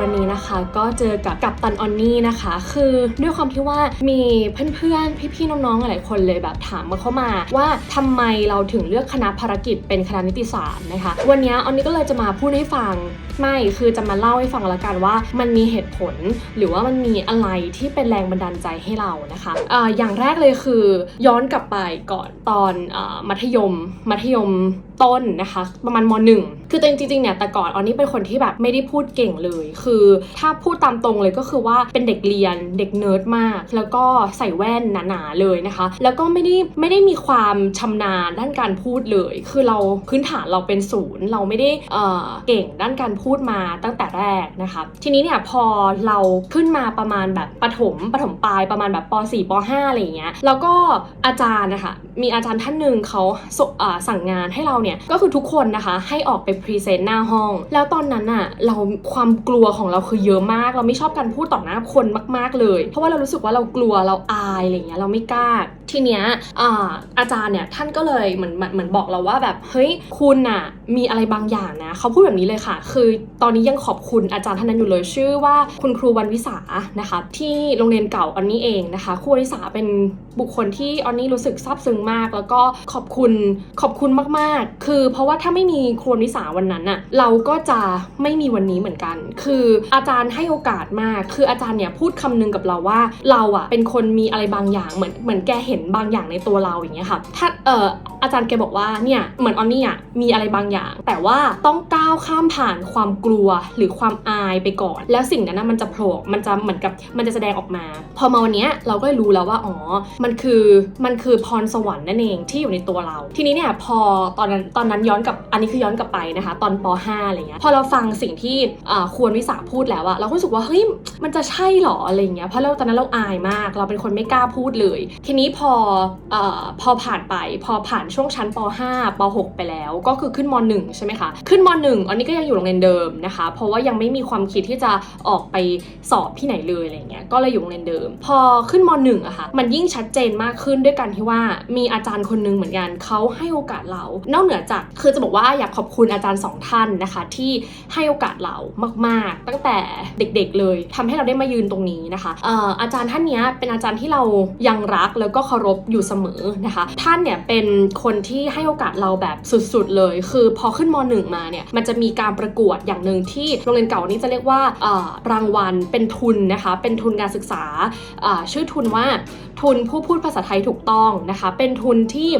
วันนี้นะคะก็เจอกับกัปตันออนนี่นะคะ คือด้วยความที่ว่ามีเพื่อนๆ พี่ๆ น้องๆ หลายคนเลยแบบถามมาเข้ามา ว่าทำไมเราถึงเลือกคณะภารกิจเป็นคณะนิติศาสตร์นะคะ วันนี้ออนนี่ก็เลยจะมาพูดให้ฟังไม่คือจะมาเล่าให้ฟังละกันว่ามันมีเหตุผล หรือว่ามันมีอะไรที่เป็นแรงบันดาลใจให้เรานะคะออย่างแรกเลยคือย้อนกลับไปก่อนตอนอมัธยม มัธยมต้นนะคะ ประมาณมหนึ่งคือจริงๆเนี่ยแต่ก่อนออนนี่เป็นคนที่แบบไม่ได้พูดเก่งเลยคือถ้าพูดตามตรงเลยก็คือว่าเป็นเด็กเรียนเด็กเนิร์ดมาก แล้วก็ใส่แว่นหนาๆเลยนะคะ แล้วก็ไม่ได้ไม่ได้มีความชำนาญด้านการพูดเลย คือเราพื้นฐานเราเป็นศูนย์เราไม่ได้เอ่อเก่งด้านการพูดมาตั้งแต่แรกนะคะทีนี้เนี่ยพอเราขึ้นมาประมาณแบบประถมประถมปลายประมาณแบบป .4 ป .5 อะไรอย่างเงี้ยแล้วก็อาจารย์นะคะมีอาจารย์ท่านหนึ่งเขาสอ่าสั่งงานให้เราเนี่ยก็คือทุกคนนะคะให้ออกไปพรีเซนต์หน้าห้อง แล้วตอนนั้นอะเราความกลัวของเราคือเยอะมาก เราไม่ชอบการพูดต่อหน้าคนมาก ๆเลย เพราะว่าเรารู้สึกว่าเรากลัวเราอายอะไรเงี้ยเราไม่กล้า ทีเนี้ยอาอาจารย์เนี่ยท่านก็เลยเหมือนเหมือนบอกเราว่าแบบเฮ้ยคุณน่ะมีอะไรบางอย่างนะเขาพูดแบบนี้เลยค่ะ คือตอนนี้ยังขอบคุณอาจารย์ท่านนั้นอยู่เลยชื่อว่าคุณครูวันวิสานะคะ ที่โรงเรียนเก่าออนนี่เองนะคะครูวันวิสาเป็นบุคคลที่ออนนี่รู้สึกซาบซึ้งมาก แล้วก็ขอบคุณขอบคุณมากๆ คือเพราะว่าถ้าไม่มีครูวันวิสาวันนั้นน่ะเราก็จะไม่มีวันนี้เหมือนกัน คืออาจารย์ให้โอกาสมาก คืออาจารย์เนี่ยพูดคำนึงกับเราว่าเราอะเป็นคนมีอะไรบางอย่างเหมือนเหมือนแกเห็นบางอย่างในตัวเราอย่างเงี้ยค่ะถ้าเอ่ออาจารย์แกบอกว่าเนี่ยเหมือนออนนี่อะมีอะไรบางอย่าง แต่ว่าต้องก้าวข้ามผ่านความกลัวหรือความอายไปก่อน แล้วสิ่งนั้นนะมันจะโผล่มันจะเหมือนกับมันจะแสดงออกมา พอมาวันเนี้ยเราก็รู้แล้วว่าอ๋อมันคือมันคือพรสวรรค์นั่นเองที่อยู่ในตัวเรา ทีนี้เนี่ยพอตอนนั้นตอนนั้นย้อนกับอันนี้คือย้อนกลับไปนะคะ ตอนป .5 อะไรเงี้ยพอเราฟังสิ่งที่อ่าควรวิสาพูดแล้วอะเราก็รู้สึกว่าเฮ้ยมันจะใช่หรออะไรเงี้ยเพราะเราตอนนั้นเราอายมาก เราเป็นคนไม่กล้าพูดเลย ทีนี้พอเอ่อพอผ่านไป พอผ่านช่วงชั้นป .5 ป .6 ไปแล้ว ก็คือขึ้นม .1 ใช่ไหมคะ ขึ้นม .1 อันนี้ก็ยังอยู่โรงเรียนเดิมนะคะ เพราะว่ายังไม่มีความคิดที่จะออกไปสอบที่ไหนเลยอะไรเงี้ย ก็เลยอยู่โรงเรียนเดิม พอขึ้นม .1 อะค่ะ มันยิ่งชัดเจนมากขึ้นด้วยกันที่ว่ามีอาจารย์คนหนึงเหมือนกันเขาให้โอกาสเรา นอกเหนือจากคือจะบอกว่าอยากขอบคุณอาจารย์สองท่านนะคะที่ให้โอกาสเรามากๆ ตั้งแต่เด็กๆเลยทำให้เราได้มายืนตรงนี้นะคะอออาจารย์ท่านนี้เป็นอาจารย์ที่เรายังรักแล้วก็เคารพอยู่เสมอนะคะ ท่านเนี่ยเป็นคนที่ให้โอกาสเราแบบสุดๆเลย คือพอขึ้นมหนึ่งมาเนี่ยมันจะมีการประกวดอย่างหนึ่งที่โรงเรียนเก่านี้จะเรียกว่ารางวัลเป็นทุนนะคะเป็นทุนการศึกษาชื่อทุนว่าทุนผู้พูดภาษาไทยถูกต้องนะคะ เป็นทุนที่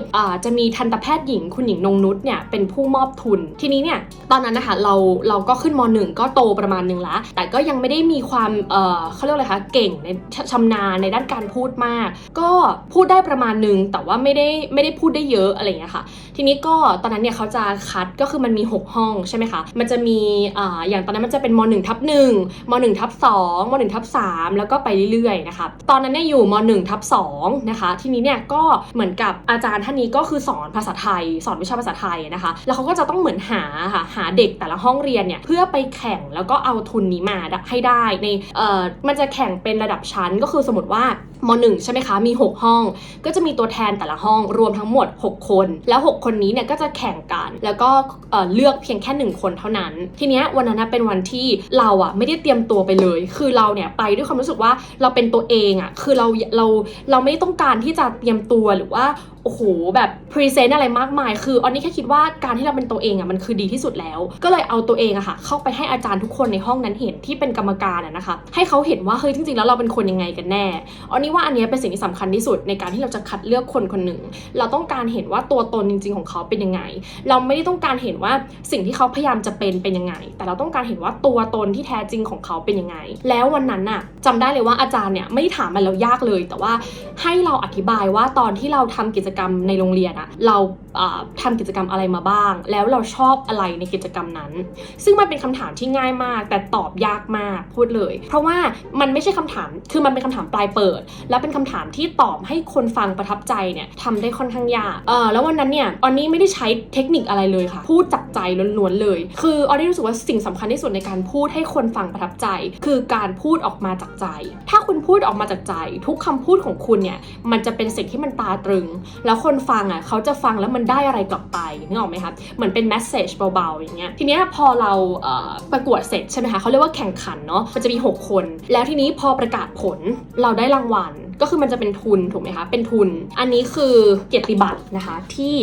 จะมีทันตแพทย์หญิงคุณหญิงนงนุชเนี่ยเป็นผู้มอบทุน ทีนี้เนี่ยตอนนั้นนะคะเราเราก็ขึ้นมหนึ่งก็โตประมาณหนึ่งละแต่ก็ยังไม่ได้มีความเออเขาเรียกอะไรคะเก่งในชำนาญในด้านการพูดมาก ก็พูดได้ประมาณหนึ่งแต่ว่าไม่ได้ไม่ได้พูดได้เยอะอะไรอย่างเงี้ยค่ะ ทีนี้ก็ตอนนั้นเนี่ยเขาจะคัดก็คือมันมี 6 ห้องใช่ไหมคะมันจะมีออย่างตอนนั้นมันจะเป็นม1ทับ1ม1ทับ2ม1ทับ3แล้วก็ไปเรื่อยๆนะคะตอนนั้นเนี่ยอยู่ม1ทับ2 นะคะ ทีนี้เนี่ยก็เหมือนกับอาจารย์ท่านนี้ก็คือสอนภาษาไทย สอนวิชาภาษาไทยนะคะ แล้วเขาก็จะต้องเหมือนหาค่ะหาเด็กแต่ละห้องเรียนเนี่ยเพื่อไปแข่งแล้วก็เอาทุนนี้มาให้ได้ในเอ่อมันจะแข่งเป็นระดับชั้นก็คือสมมติว่า ม1ใช่ไหมคะ มี 6 ห้อง ก็จะมีตัวแทนแต่ละห้องรวมทั้งหมด 6 คน แล้ว 6 คนนี้เนี่ยก็จะแข่งกัน แล้วก็เเลือกเพียงแค่ 1 คนเท่านั้น ทีเนี้ยวันนั้นเป็นวันที่เราอะไม่ได้เตรียมตัวไปเลย คือเราเนี่ยไปด้วยความรู้สึกว่าเราเป็นตัวเองอะคือเราเราเราไม่ต้องการที่จะเตรียมตัวหรือว่า โอ้โหแบบพรีเซนต์อะไรมากมาย คืออันนี้แค่คิดว่าการที่เราเป็นตัวเองอะมันคือดีที่สุดแล้ว ก็เลยเอาตัวเองอะค่ะ เข้าไปให้อาจารย์ทุกคนในห้องนั้นเห็นที่เป็นกรรมการอะนะคะ ให้เขาเห็นว่าเฮ้ยจริงๆแล้วเราเป็นคนยังไงกันแน่อันนี้ว่าอันนี้เป็นสิ่งที่สำคัญที่สุดในการที่เราจะคัดเลือกคนคนหนึ่ง เราต้องการเห็นว่าตัวตนจริง ๆ ของเขาเป็นยังไง เราไม่ได้ต้องการเห็นว่าสิ่งที่เขาพยายามจะเป็นเป็นยังไง แต่เราต้องการเห็นว่าตัวตนที่แท้จริงของเขาเป็นยังไง แล้ววันนั้นน่ะจำได้เลยว่าอาจารย์เนี่ยไม่ถามมันเรายากเลย แต่ว่าให้เราอธิบายว่าตอนที่เราทำกิจกรรมในโรงเรียนอะเราอ่าทำกิจกรรมอะไรมาบ้าง แล้วเราชอบอะไรในกิจกรรมนั้น ซึ่งมันเป็นคำถามที่ง่ายมาก แต่ตอบยากมากพูดเลย เพราะว่ามันไม่ใช่คำถามคือมันเป็นคำถามปลายเปิด และเป็นคำถามที่ตอบให้คนฟังประทับใจเนี่ยทำได้ค่อนข้างยากเออแล้ววันนั้นเนี่ยออนนี่ไม่ได้ใช้เทคนิคอะไรเลยค่ะ พูดจากใจล้วนๆเลย คือออนนี่รู้สึกว่าสิ่งสำคัญที่สุดในการพูดให้คนฟังประทับใจ คือการพูดออกมาจากใจ ถ้าคุณพูดออกมาจากใจ ทุกคำพูดของคุณเนี่ยมันจะเป็นสิ่งที่มันตาตรึงแล้วคนฟังอะเขาจะฟังแล้วมันได้อะไรกลับไปนึกออกไหมคะเหมือนเป็นแมสเซจเบาๆอย่างเงี้ยทีเนี้ยพอเราเประกวดเสร็จใช่ไหมคะเขาเรียกว่าแข่งขันเนาะมันจะมี 6 คน แล้วทีนี้พอประกาศผลเราได้รางวัล ก็คือมันจะเป็นทุนถูกไหมคะเป็นทุน อันนี้คือเกียรติบัตรนะคะที่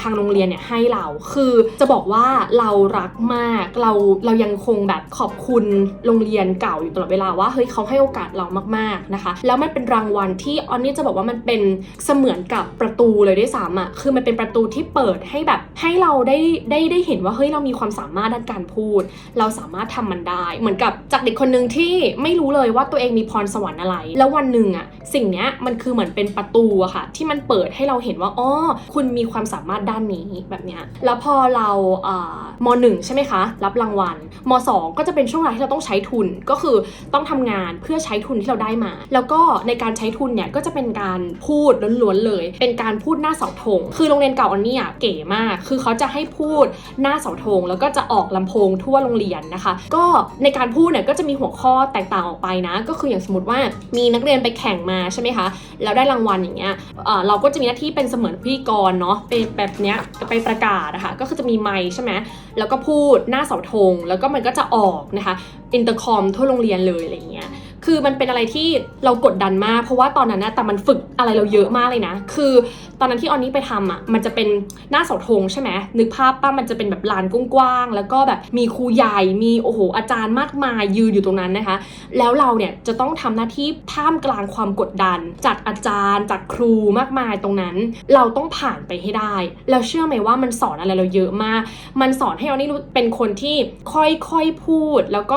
ทางโรงเรียนเนี่ยให้เราคือจะบอกว่าเรารักมากเราเรายังคงแบบขอบคุณโรงเรียนเก่าอยู่ตลอดเวลาว่าเฮ้ยเขาให้โอกาสเรามากๆนะคะ แล้วมันเป็นรางวัลที่ออนนี่จะบอกว่ามันเป็นเสมือนกับประตูเลยด้วยซ้ำอะคือมันเป็นประตูที่เปิดให้แบบให้เราได้ได้ได้เห็นว่าเฮ้ยเรามีความสามารถด้านการพูด เราสามารถทำมันได้ เหมือนกับจากเด็กคนหนึ่งที่ไม่รู้เลยว่าตัวเองมีพรสวรรค์อะไร แล้ววันหนึ่งอะสิ่งนี้มันคือเหมือนเป็นประตูอะค่ะ ที่มันเปิดให้เราเห็นว่าอ๋อคุณมีความสามารถด้านนี้แบบเนี้ยแล้วพอเราเออมหนึ่งใช่ไหมคะ รับรางวัลมสองก็จะเป็นช่วงเวลาที่เราต้องใช้ทุนก็คือต้องทำงานเพื่อใช้ทุนที่เราได้มา แล้วก็ในการใช้ทุนเนี่ยก็จะเป็นการพูดล้วนๆเลย เป็นการพูดหน้าเสาธงคือโรงเรียนเก่าอันนี้เก๋มาก คือเขาจะให้พูดหน้าเสาธงแล้วก็จะออกลำโพงทั่วโรงเรียนนะคะ ก็ในการพูดเนี่ยก็จะมีหัวข้อแตกต่างออกไปนะ ก็คืออย่างสมมติว่ามีนักเรียนไปแข่งมาใช่ไหมคะ แล้วได้รางวัลอย่างเงี้ยเเราก็จะมีหน้าที่เป็นเสมือนพิธีกรเนาะไปแบบเนี้ยไปประกาศนะคะก็คือจะมีไมค์ใช่ไหมแล้วก็พูดหน้าเสาธงแล้วก็มันก็จะออกนะคะอินเตอร์คอมทั่วโรงเรียนเลยอะไรเงี้ย คือมันเป็นอะไรที่เรากดดันมาก เพราะว่าตอนนั้นนะแต่มันฝึกอะไรเราเยอะมากเลยนะ คือตอนนั้นที่ออนนี่ไปทำอะมันจะเป็นหน้าเสาธงใช่ไหมนึกภาพป้ามันจะเป็นแบบลานกว้างๆแล้วก็แบบมีครูใหญ่มีโอ้โหอาจารย์มากมายยืนอยู่ตรงนั้นนะคะ แล้วเราเนี่ยจะต้องทำหน้าที่ท่ามกลางความกดดัน จากอาจารย์จากครูมากมายตรงนั้น เราต้องผ่านไปให้ได้ แล้วเชื่อไหมว่ามันสอนอะไรเราเยอะมาก มันสอนให้เรานี่รู้เป็นคนที่ค่อยๆพูด แล้วก็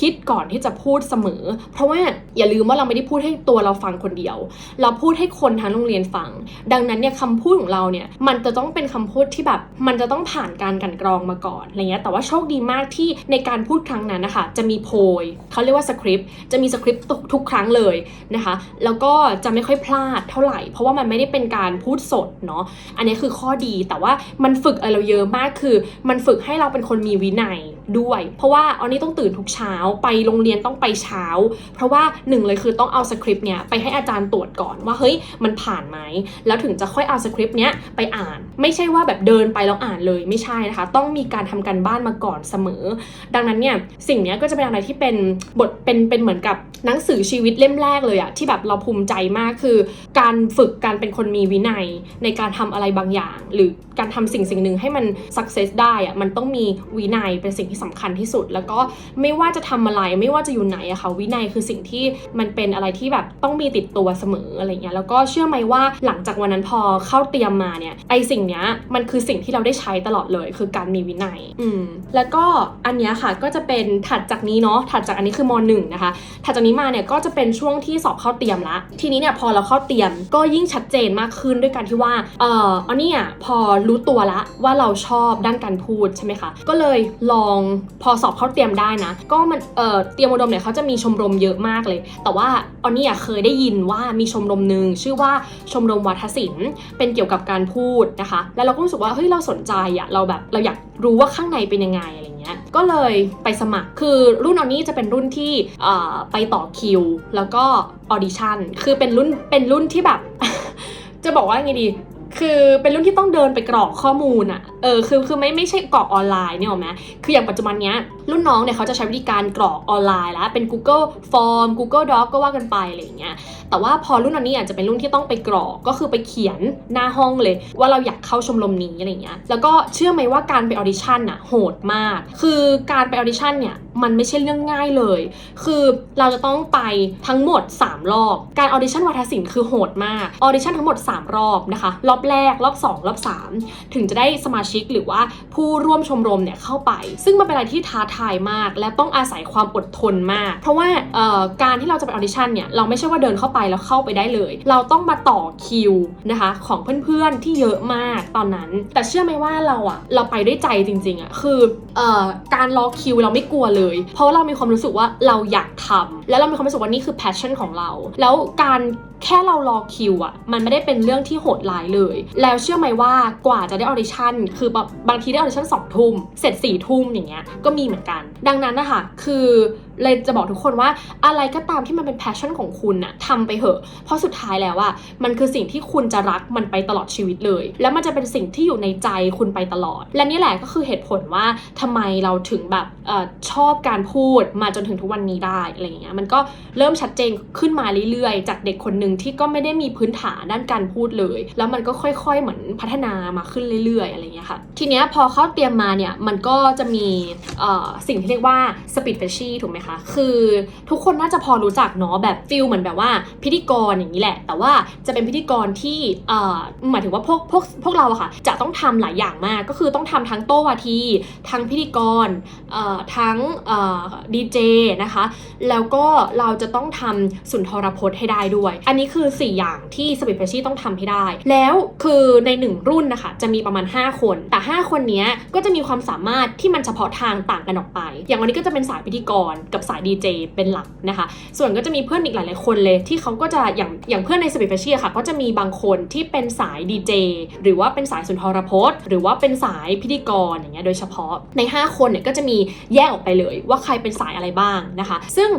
คิดก่อนที่จะพูดเสมอเพราะว่าอย่าลืมว่าเราไม่ได้พูดให้ตัวเราฟังคนเดียว เราพูดให้คนทั้งโรงเรียนฟัง ดังนั้นเนี่ยคำพูดของเราเนี่ยมันจะต้องเป็นคำพูดที่แบบมันจะต้องผ่านการกันกรองมาก่อนอะไรเงี้ยแต่ว่าโชคดีมากที่ในการพูดครั้งนั้นนะคะจะมีโพยเขาเรียกว่าสคริปต์จะมีสคริปต์ทุกทุกครั้งเลยนะคะแล้วก็จะไม่ค่อยพลาดเท่าไหร่ เพราะว่ามันไม่ได้เป็นการพูดสดเนาะอันนี้คือข้อดีแต่ว่ามันฝึกอะไรเราเยอะมากคือ มันฝึกให้เราเป็นคนมีวินัยด้วย เพราะว่าออนนี่ต้องตื่นทุกเช้าไปโรงเรียนต้องไปเช้า เพราะว่าหนึ่งเลยคือต้องเอาสคริปต์เนี้ยไปให้อาจารย์ตรวจก่อนว่าเฮ้ยมันผ่านไหมแล้วถึงจะค่อยเอาสคริปต์เนี้ยไปอ่าน ไม่ใช่ว่าแบบเดินไปแล้วอ่านเลยไม่ใช่นะคะ ต้องมีการทำการบ้านมาก่อนเสมอ ดังนั้นเนี่ยสิ่งเนี้ยก็จะเป็นอะไรที่เป็นบทเป็นเป็นเหมือนกับหนังสือชีวิตเล่มแรกเลยอะที่แบบเราภูมิใจมากคือ การฝึกการเป็นคนมีวินัยในการทำอะไรบางอย่าง หรือการทำสิ่งสิ่งหนึ่งให้มันสักเซสได้อะมันต้องมีวินัยเป็นสิ่งที่สำคัญที่สุด แล้วก็ไม่ว่าจะทำอะไรไม่ว่าจะอยู่ไหนอะค่ะวินัยคือสิ่งที่มันเป็นอะไรที่แบบต้องมีติดตัวเสมออะไรเงี้ยแล้วก็เชื่อไหมว่าหลังจากวันนั้นพอเข้าเตรียมมาเนี่ยไอสิ่งเนี้ยมันคือสิ่งที่เราได้ใช้ตลอดเลย คือการมีวินัยอืมแล้วก็อันเนี้ยค่ะก็จะเป็นถัดจากนี้เนาะถัดจากอันนี้คือมหนึ่งนะคะถัดจากนี้มาเนี่ยก็จะเป็นช่วงที่สอบเข้าเตรียมละทีนี้เนี่ยพอเราเข้าเตรียมก็ยิ่งชัดเจนมากขึ้นด้วยการที่ว่าเอ่ออันนี้อะพอรู้ตัวละว่าเราชอบด้านการพูดใช่ไหมคะก็เลยลองพอสอบเข้าเตรียมได้นะ ก็มันเอ่อเตรียมอุดมเนี่ยเขาจะมีชมรมเยอะมากเลย แต่ว่าอันนี้อ่เคยได้ยินว่ามีชมรมหนึ่งชื่อว่าชมรมวัฒศิลป์เป็นเกี่ยวกับการพูดนะคะ แล้วเราก็รู้สึกว่าเฮ้ยเราสนใจอะเราแบบเราอยากรู้ว่าข้างในเป็นยังไงอะไรเงี้ย ก็เลยไปสมัคร คือรุ่นออนนี่จะเป็นรุ่นที่ไปต่อคิว แล้วก็ออดิชั่น คือเป็นรุ่น เป็นรุ่นที่แบบ จะบอกว่าไงดี คือเป็นรุ่นที่ต้องเดินไปกรอกข้อมูลอะ เออคือคือไม่ไม่ใช่กรอกออนไลน์เนี่ยหรอไหมคืออย่างปัจจุบันเนี้ยรุ่นน้องเนี่ยเขาจะใช้วิธีการกรอกออนไลน์แล้วเป็น Google Form Google Doc ก็ว่ากันไปอะไรอย่างเงี้ยแต่ว่าพอรุ่นอันนี้อาจจะเป็นรุ่นที่ต้องไปกรอกก็คือไปเขียนหน้าห้องเลย ว่าเราอยากเข้าชมรมนี้อะไรเงี้ยแล้วก็เชื่อไหมว่าการไปออดิชั่นอะโหดมาก คือการไปออดิชั่นเนี่ยมันไม่ใช่เรื่องง่ายเลย คือเราจะต้องไปทั้งหมด 3 รอบ การออดิชั่นวัฒศิลป์คือโหดมากออดิชั่นทั้งหมด 3 รอบนะคะ รอบแรกรอบ 2 รอบ 3 ถึงจะได้สมาชิกหรือว่าผู้ร่วมชมรมเนี่ยเข้าไป ซึ่งมันเป็นอะไรที่ท้าทายมาก และต้องอาศัยความอดทนมาก เพราะว่าการที่เราจะไปออดิชั่นเนี่ยเราไม่ใช่ว่าเดินเข้าไปแล้วเข้าไปได้เลย เราต้องมาต่อคิวนะคะของเพื่อนๆที่เยอะมากตอนนั้น แต่เชื่อไหมว่าเราอะเราไปด้วยใจจริงๆอะคืออการรอคิวเราไม่กลัวเลย เพราะาเรามีความรู้สึกว่าเราอยากทำแล้วเรามีความรู้สึกว่านี่คือ passion ของเรา แล้วการแค่เรารอคิวอะมันไม่ได้เป็นเรื่องที่โหดร้ายเลย แล้วเชื่อไหมว่ากว่าจะได้ออดิชั่นคือแบบบางทีได้ออดิชั่นสองทุ่มเสร็จสี่ทุ่มอย่างเงี้ยก็มีเหมือนกัน ดังนั้นนะคะคือ เลยจะบอกทุกคนว่าอะไรก็ตามที่มันเป็น passion ของคุณน่ะทำไปเถอะ เพราะสุดท้ายแล้วอะมันคือสิ่งที่คุณจะรักมันไปตลอดชีวิตเลย แล้วมันจะเป็นสิ่งที่อยู่ในใจคุณไปตลอด และนี่แหละก็คือเหตุผลว่าทำไมเราถึงแบบอชอบการพูดมาจนถึงทุกวันนี้ได้อะไรเงี้ยมันก็เริ่มชัดเจนขึ้นมาเรื่อยๆ จากเด็กคนหนึ่งที่ก็ไม่ได้มีพื้นฐานด้านการพูดเลย แล้วมันก็ค่อยๆเหมือนพัฒนามาขึ้นเรื่อยๆอะไรเงี้ยค่ะทีเนี้ยพอเข้าเตรียมมาเนี่ยมันก็จะมีสิ่งที่เรียกว่า speed f a s h i ถูกไหมคะคือทุกคนน่าจะพอรู้จักเนาะแบบฟิลเหมือนแบบว่าพิธีกรอย่างนี้แหละ แต่ว่าจะเป็นพิธีกรที่เอ่อหมายถึงว่าพวกพวกพวกเราอะค่ะ จะต้องทำหลายอย่างมากก็คือต้องทำทั้งโต้วาที ทั้งพิธีกรเอ่อทั้งเอ่อดีเจนะคะ แล้วก็เราจะต้องทำสุนทรพจน์ให้ได้ด้วย อันนี้คือ 4 อย่างที่สปีดเฟชี่ต้องทำให้ได้ แล้วคือใน 1 รุ่นนะคะจะมีประมาณ 5 คน แต่ 5 คนนี้ก็จะมีความสามารถที่มันเฉพาะทางต่างกันออกไป อย่างวันนี้ก็จะเป็นสายพิธีกรกับสายดีเจเป็นหลักนะคะ ส่วนก็จะมีเพื่อนอีกหลายๆคนเลย ที่เขาก็จะอย่างอย่างเพื่อนในสปีดเฟชชี่ค่ะ ก็จะมีบางคนที่เป็นสายดีเจหรือว่าเป็นสายสุนทรพจน์ หรือว่าเป็นสายพิธีกรอย่างเงี้ยโดยเฉพาะใน 5 คนเนี่ยก็จะมีแยกออกไปเลย ว่าใครเป็นสายอะไรบ้างนะคะ ซึ่ง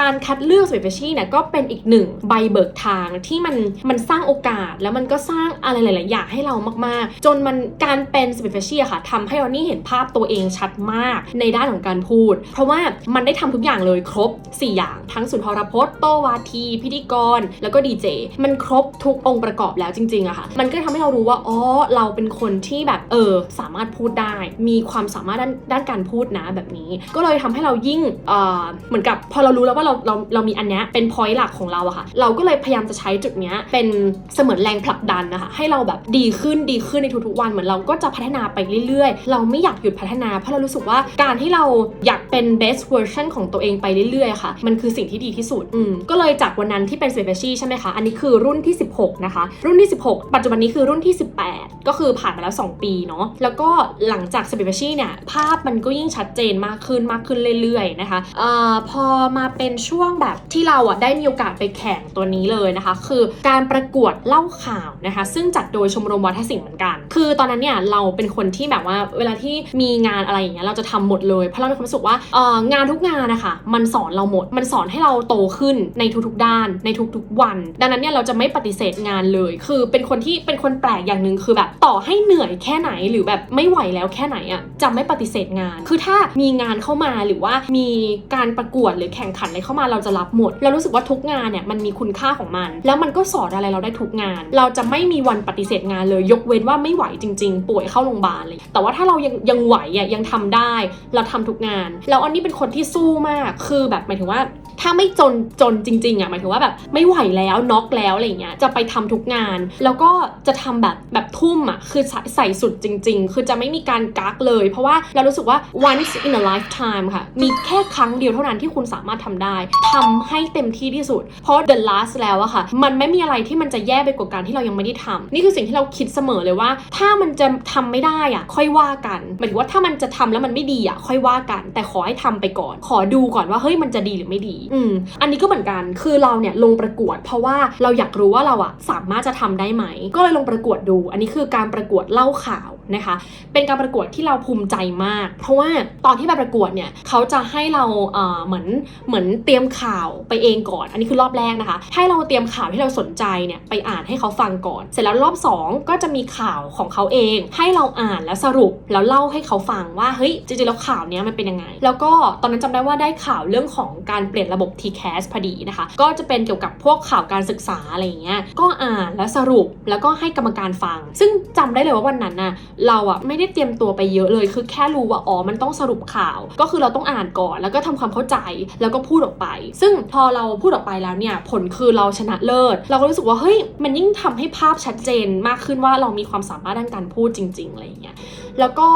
การคัดเลือกสเปเชียเนี่ยก็เป็นอีกหนึ่งใบเบิกทางที่มันมันสร้างโอกาสแล้วมันก็สร้างอะไรหลาย ๆ อย่างให้เรามาก ๆ จนมันการเป็นสเปเชียค่ะทำให้เรานี่เห็นภาพตัวเองชัดมากในด้านของการพูด เพราะว่ามันได้ทำทุกอย่างเลยครบ 4 อย่าง ทั้งสุนทรพจน์ โตวาที พิธีกร แล้วก็ดีเจ มันครบทุกองค์ประกอบแล้วจริงๆอะค่ะ มันก็ทำให้เรารู้ว่า อ๋อ เราเป็นคนที่แบบ เออ สามารถพูดได้ มีความสามารถด้านด้านการพูดนะแบบนี้ ก็เลยทำให้เรายิ่ง เออเหมือนกับพอเรารู้แล้วว่าเรา เรา เรามีอันเนี้ยเป็นพอยต์หลักของเราอะค่ะ เราก็เลยพยายามจะใช้จุดเนี้ยเป็นเสมือนแรงผลักดันนะคะ ให้เราแบบดีขึ้น ดีขึ้นในทุกๆวัน เหมือนเราก็จะพัฒนาไปเรื่อยๆ เราไม่อยากหยุดพัฒนา เพราะเรารู้สึกว่าการที่เราอยากเป็น best version ของตัวเองไปเรื่อยๆค่ะ มันคือสิ่งที่ดีที่สุดอืมก็เลยจากวันนั้นที่เป็น special ใช่ไหมคะ อันนี้คือรุ่นที่ 16 นะคะ รุ่นที่ 16 ปัจจุบันนี้คือรุ่นที่ 18 ก็คือผ่านมาแล้ว 2 ปีเนาะแล้วก็หลังจาก special เนี่ยภาพมันก็ยิ่งชัดเจนมากขึ้นมากขึ้นเรื่อยๆนะคะเอ่อพอมาเป็นช่วงแบบที่เราอะได้มีโอกาสไปแข่งตัวนี้เลยนะคะ คือการประกวดเล่าข่าวนะคะ ซึ่งจัดโดยชมรมวัฒนศิลป์เหมือนกัน คือตอนนั้นเนี่ยเราเป็นคนที่แบบว่าเวลาที่มีงานอะไรอย่างเงี้ยเราจะทำหมดเลยเพราะเรามีความรู้สึกว่าเอ่องานทุกงานนะคะมันสอนเราหมด มันสอนให้เราโตขึ้นในทุกๆด้านในทุกๆวัน ดังนั้นเนี่ยเราจะไม่ปฏิเสธงานเลย คือเป็นคนที่เป็นคนแปลกอย่างหนึ่งคือแบบต่อให้เหนื่อยแค่ไหนหรือแบบไม่ไหวแล้วแค่ไหนอะจะไม่ปฏิเสธงาน คือถ้ามีงานเข้ามาหรือว่ามีการประกวดหรือแข่งขันอะไรเข้ามาเราจะรับหมด เรารู้สึกว่าทุกงานเนี่ยมันมีคุณค่าของมัน แล้วมันก็สอนอะไรเราได้ทุกงาน เราจะไม่มีวันปฏิเสธงานเลย ยกเว้นว่าไม่ไหวจริง ๆ ป่วยเข้าโรงพยาบาลเลยแต่ว่าถ้าเรายังยังไหวอะยังทำได้ เราทำทุกงานแล้วอันนี้เป็นคนที่สู้มาก คือแบบหมายถึงว่า ถ้าไม่จนจนจริงๆอะหมายถึงว่าแบบไม่ไหวแล้วน็อกแล้วอะไรเงี้ยจะไปทำทุกงาน แล้วก็จะทำแบบแบบทุ่มอะคือใส่ใส่สุดจริง ๆ คือจะไม่มีการกักเลย เพราะว่าเรารู้สึกว่า once in a lifetime ค่ะ มีแค่ครั้งเดียวเท่านั้นที่คุณสามารถทำได้ทำให้เต็มที่ที่สุด เพราะ the last แล้วอะค่ะ มันไม่มีอะไรที่มันจะแย่ไปกว่าการที่เรายังไม่ได้ทำนี่คือสิ่งที่เราคิดเสมอเลยว่า ถ้ามันจะทำไม่ได้อะค่อยว่ากันหมายถึงว่าถ้ามันจะทำแล้วมันไม่ดีอะค่อยว่ากัน แต่ขอให้ทำไปก่อน ขอดูก่อนว่าเฮ้ยมันจะดีหรือไม่ดีอืมอันนี้ก็เหมือนกันคือเราเนี่ยลงประกวด เพราะว่าเราอยากรู้ว่าเราอะสามารถจะทำได้ไหม ก็เลยลงประกวดดู อันนี้คือการประกวดเล่าข่าว นะคะ เป็นการประกวดที่เราภูมิใจมาก เพราะว่าตอนที่ไปประกวดเนี่ยเขาจะให้เราเเหมือนเหมือนเตรียมข่าวไปเองก่อน อันนี้คือรอบแรกนะคะ ให้เราเตรียมข่าวที่เราสนใจเนี่ยไปอ่านให้เขาฟังก่อน เสร็จแล้วรอบ 2 ก็จะมีข่าวของเขาเอง ให้เราอ่านแล้วสรุปแล้วเล่าให้เขาฟังว่าเฮ้ยจริงๆแล้วข่าวนี้มันเป็นยังไง แล้วก็ตอนนั้นจำได้ว่าได้ข่าวเรื่องของการเปลี่ยนระบบ TCAS พอดีนะคะ ก็จะเป็นเกี่ยวกับพวกข่าวการศึกษาอะไรอย่างเงี้ยก็อ่านแล้วสรุปแล้วก็ให้กรรมการฟัง ซึ่งจำได้เลยว่าวันนั้นน่ะเราอะไม่ได้เตรียมตัวไปเยอะเลย คือแค่รู้ว่าอ๋อมันต้องสรุปข่าว ก็คือเราต้องอ่านก่อน แล้วก็ทำความเข้าใจแล้วก็พูดออกไป ซึ่งพอเราพูดออกไปแล้วเนี่ยผลคือเราชนะเลิศ เราก็รู้สึกว่าเฮ้ยมันยิ่งทำให้ภาพชัดเจนมากขึ้นว่าเรามีความสามารถด้านการพูดจริงๆอะไรอย่างเงี้ยแล้วก็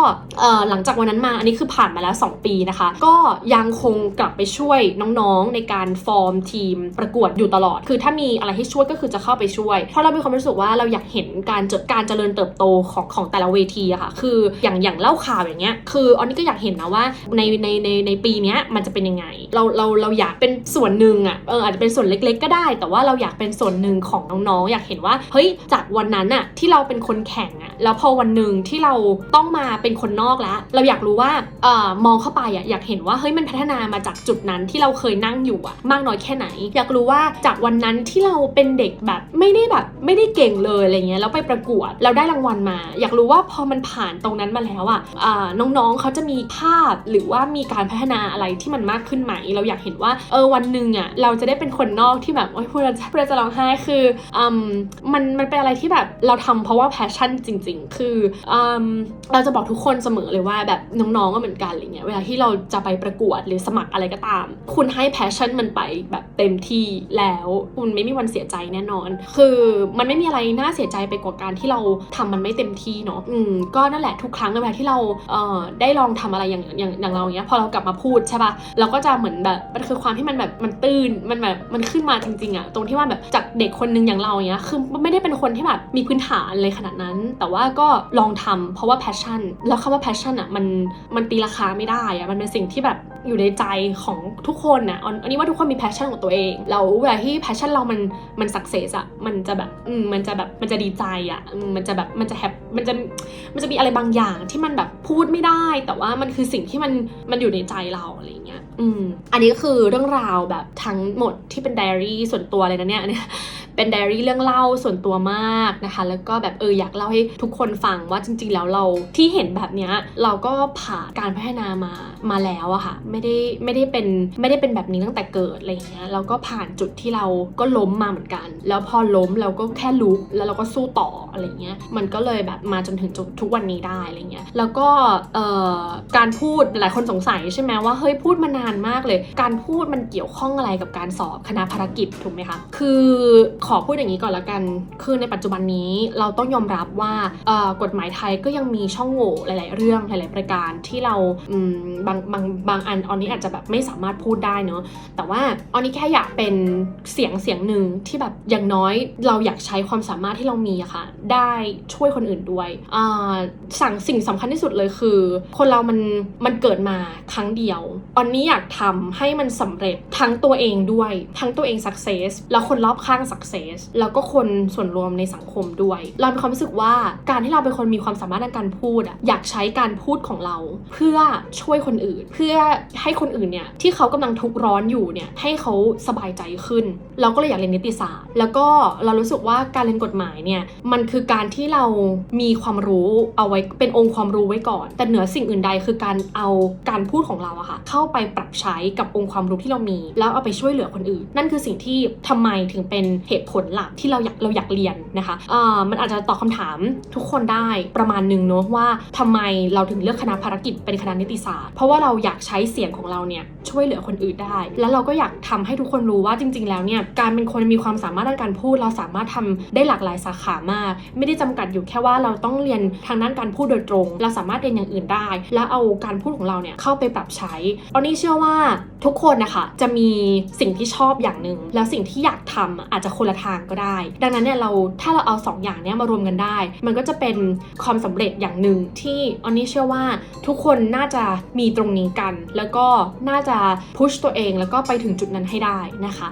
หลังจากวันนั้นมาอันนี้คือผ่านมาแล้ว 2 ปีนะคะ ก็ยังคงกลับไปช่วยน้องๆในการฟอร์มทีมประกวดอยู่ตลอด คือถ้ามีอะไรให้ช่วยก็คือจะเข้าไปช่วย เพราะเรามีความรู้สึกว่าเราอยากเห็นการเจการเจริญเติบโตของของแต่ละเวทีอะค่ะ คืออย่างอย่างเล่าข่าวอย่างเงี้ย คืออันนี้ก็อยากเห็นนะว่าในในในในปีนี้มันจะเป็นยังไง เราเราเราอยากเป็นส่วนหนึ่งอะเอออาจจะเป็นส่วนเล็ก ๆ ก็ได้ แต่ว่าเราอยากเป็นส่วนหนึ่งของน้องๆ อยากเห็นว่า เฮ้ย จากวันนั้นอะที่เราเป็นคนแข่งอะแล้วพอวันหนึ่งที่เราต้องต้องมาเป็นคนนอกแล้วเราอยากรู้ว่าเอ่อมองเข้าไปอะอยากเห็นว่าเฮ้ยมันพัฒนามาจากจุดนั้นที่เราเคยนั่งอยู่อะมากน้อยแค่ไหน อยากรู้ว่าจากวันนั้นที่เราเป็นเด็กแบบไม่ได้แบบไม่ได้เก่งเลยอะไรเงี้ยแล้วไปประกวดเราได้รางวัลมา อยากรู้ว่าพอมันผ่านตรงนั้นมาแล้วอะน้องๆเขาจะมีภาพหรือว่ามีการพัฒนาอะไรที่มันมากขึ้นไหม เราอยากเห็นว่าเออวันหนึ่งอะเราจะได้เป็นคนนอกที่แบบโอ๊ยพูดแล้วพูดแล้วจะร้องไห้คืออืมมันมันเป็นอะไรที่แบบเราทำเพราะว่าแพชชั่นจริง ๆ คืออืมเราจะบอกทุกคนเสมอเลยว่าแบบน้องๆก็เหมือนกันอะไรเงี้ยเวลาที่เราจะไปประกวดหรือสมัครอะไรก็ตาม คุณให้แพชชั่นมันไปแบบเต็มที่แล้วคุณไม่มีวันเสียใจแน่นอน คือมันไม่มีอะไรน่าเสียใจไปกว่าการที่เราทำมันไม่เต็มที่เนาะอืมก็นั่นแหละทุกครั้งเวลาที่เราเอ่อได้ลองทำอะไรอย่างอย่างอย่างเราอย่างเงี้ยพอเรากลับมาพูดใช่ปะเราก็จะเหมือนแบบมันคือความที่มันแบบมันตื้นมันแบบมันขึ้นมาจริงๆอะตรงที่ว่าแบบจากเด็กคนนึงอย่างเราอย่างเงี้ยคือไม่ได้เป็นคนที่แบบมีพื้นฐานเลยขนาดนั้น แต่ว่าก็ลองทำเพราะว่าแพ passion แล้วคำว่า passion อะมันมันตีราคาไม่ได้อะมันเป็นสิ่งที่แบบอยู่ในใจของทุกคนอะอันนี้ว่าทุกคนมี passion ของตัวเองแล้วเวลาที่ passion เรามันมัน success อะมันจะแบบอืมมันจะแบบมันจะดีใจอะมันจะแบบมันจะแฮปมันจะมันจะมีอะไรบางอย่างที่มันแบบพูดไม่ได้ แต่ว่ามันคือสิ่งที่มันมันอยู่ในใจเราอะไรเงี้ยอืมอันนี้ก็คือเรื่องราวแบบทั้งหมดที่เป็นไดอารี่ส่วนตัวเลยนะเนี่ย เป็นไดอารี่เรื่องเล่าส่วนตัวมากนะคะ แล้วก็แบบเอออยากเล่าให้ทุกคนฟังว่าจริง ๆ แล้วเราที่เห็นแบบเนี้ยเราก็ผ่านการพัฒนามามาแล้วอะค่ะไม่ได้ไม่ได้เป็นไม่ได้เป็นแบบนี้ตั้งแต่เกิดอะไรเงี้ยเราก็ผ่านจุดที่เราก็ล้มมาเหมือนกัน แล้วพอล้มเราก็แค่ลุกแล้วเราก็สู้ต่ออะไรเงี้ยมันก็เลยแบบมาจนถึงจุดทุกวันนี้ได้อะไรเงี้ยแล้วก็เอ่อการพูดหลายคนสงสัยใช่ไหมว่าเฮ้ยพูดมานานมากเลย การพูดมันเกี่ยวข้องอะไรกับการสอบคณะภารกิจถูกไหมคะคือขอพูดอย่างนี้ก่อนละกัน คือในปัจจุบันนี้เราต้องยอมรับว่ากฎหมายไทยก็ยังมีช่องโหว่หลาย ๆ เรื่องหลาย ๆ ประการที่เราบางบางบางอันออนนี้อาจจะแบบไม่สามารถพูดได้เนาะแต่ว่าออนนี้แค่อยากเป็นเสียงเสียงหนึ่งที่แบบอย่างน้อยเราอยากใช้ความสามารถที่เรามีอะค่ะ ได้ช่วยคนอื่นด้วยสั่งสิ่งสำคัญที่สุดเลยคือ คนเรามันมันเกิดมาครั้งเดียวออนนี้อยากทำให้มันสำเร็จทั้งตัวเองด้วย ทั้งตัวเอง success แล้วคนรอบข้าง success แล้วก็คนส่วนรวมในสังคมด้วย เรามีความรู้สึกว่าการที่เราเป็นคนมีความสามารถในการพูดอะอยากใช้การพูดของเรา เพื่อช่วยคนอื่น เพื่อให้คนอื่นเนี่ยที่เขากำลังทุกข์ร้อนอยู่เนี่ยให้เขาสบายใจขึ้น เราก็เลยอยากเรียนนิติศาสตร์ แล้วก็เรารู้สึกว่าการเรียนกฎหมายเนี่ยมันคือการที่เรามีความรู้เอาไว้เป็นองค์ความรู้ไว้ก่อน แต่เหนือสิ่งอื่นใดคือการเอาการพูดของเราอะค่ะเข้าไปปรับใช้กับองค์ความรู้ที่เรามี แล้วเอาไปช่วยเหลือคนอื่น นั่นคือสิ่งที่ทำไมถึงเป็นเหตุผลหลักที่เราอยากเราอยากเรียนนะคะอ่ามันอาจจะตอบคำถามทุกคนได้ประมาณหนึ่งเนอะว่าทำไมเราถึงเลือกคณะภารกิจเป็นคณะนิติศาสตร์ เพราะว่าเราอยากใช้เสียงของเราเนี่ยช่วยเหลือคนอื่นได้ แล้วเราก็อยากทำให้ทุกคนรู้ว่าจริง ๆ แล้วเนี่ยการเป็นคนมีความสามารถในการพูด เราสามารถทำได้หลากหลายสาขามาก ไม่ได้จำกัดอยู่แค่ว่าเราต้องเรียนทางด้านการพูดโดยตรง เราสามารถเรียนอย่างอื่นได้ แล้วเอาการพูดของเราเนี่ยเข้าไปปรับใช้ตอนนี้เชื่อว่าทุกคนนะคะจะมีสิ่งที่ชอบอย่างหนึ่งแล้วสิ่งที่อยากทำอะอาจจะคนละทางก็ได้ ดังนั้นเนี่ยเราถ้าเราเอาสองอย่างเนี้ยมารวมกันได้ มันก็จะเป็นความสำเร็จอย่างหนึ่งที่อันนี้เชื่อว่าทุกคนน่าจะมีตรงนี้กัน แล้วก็น่าจะพุชตัวเองแล้วก็ไปถึงจุดนั้นให้ได้นะคะ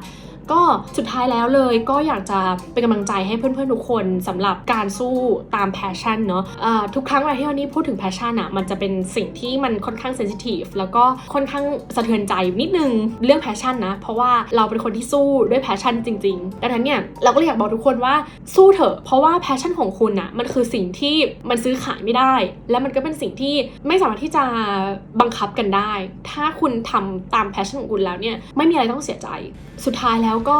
ก็สุดท้ายแล้วเลยก็อยากจะเป็นกำลังใจให้เพื่อนๆทุกคนสำหรับการสู้ตามแพชชั่นเนาะะทุกครั้งเวลาที่วันนี้พูดถึงแพชชั่นอะมันจะเป็นสิ่งที่มันค่อนข้างเซนซิทีฟแล้วก็ค่อนข้างสะเทือนใจนิดนึงเรื่องแพชชั่นนะเพราะว่าเราเป็นคนที่สู้ด้วยแพชชั่นจริงๆดังนั้นเนี่ยเราก็เลยอยากบอกทุกคนว่าสู้เถอะเพราะว่าแพชชั่นของคุณอะมันคือสิ่งที่มันซื้อขายไม่ได้ และมันก็เป็นสิ่งที่ไม่สามารถที่จะบังคับกันได้ ถ้าคุณทำตามแพชชั่นของคุณแล้วเนี่ยไม่มีอะไรต้องเสียใจสุดท้ายแล้วแล้วก็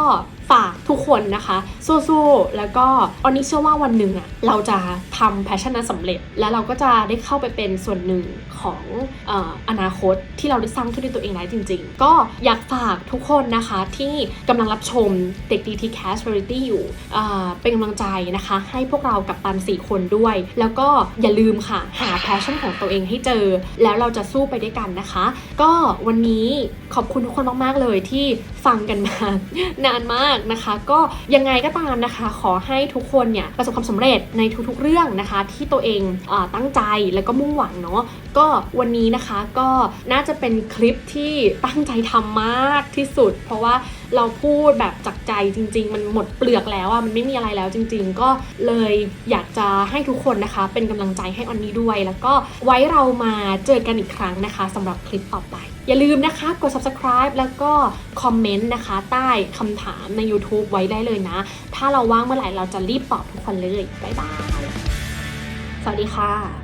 ฝากทุกคนนะคะ สู้ๆ แล้วก็ออนนี้เชื่อว่าวันหนึ่งอะเราจะทำแพชชั่นนั้นสำเร็จ แล้วเราก็จะได้เข้าไปเป็นส่วนหนึ่งของออนาคตที่เราได้สร้างขึ้นด้วยตัวเองได้จริง ๆ ก็อยากฝากทุกคนนะคะที่กำลังรับชมเด็กดีทีแคส Variety อยู่เอ่เป็นกำลังใจนะคะ ให้พวกเรากับตัน 4 คนด้วย แล้วก็อย่าลืมค่ะ หาแพชชั่นของตัวเองให้เจอ แล้วเราจะสู้ไปด้วยกันนะคะ ก็วันนี้ขอบคุณทุกคนมากๆเลยที่ฟังกันมานานมากนะคะ ก็ยังไงก็ตามนะคะ ขอให้ทุกคนเนี่ยประสบความสำเร็จในทุกๆเรื่องนะคะ ที่ตัวเองอตั้งใจแล้วก็มุ่งหวังเนาะก็วันนี้นะคะก็น่าจะเป็นคลิปที่ตั้งใจทำมากที่สุด เพราะว่าเราพูดแบบจากใจจริง ๆ มันหมดเปลือกแล้วอะมันไม่มีอะไรแล้วจริง ๆ ก็เลยอยากจะให้ทุกคนนะคะ เป็นกำลังใจให้ออนนี้ด้วย แล้วก็ไว้เรามาเจอกันอีกครั้งนะคะสำหรับคลิปต่อไป อย่าลืมนะคะกด subscribe แล้วก็คอมเมนต์นะคะ ใต้คำถามใน YouTube ไว้ได้เลยนะ ถ้าเราว่างเมื่อไหร่เราจะรีบตอบทุกคนเลย บ๊ายบาย สวัสดีค่ะ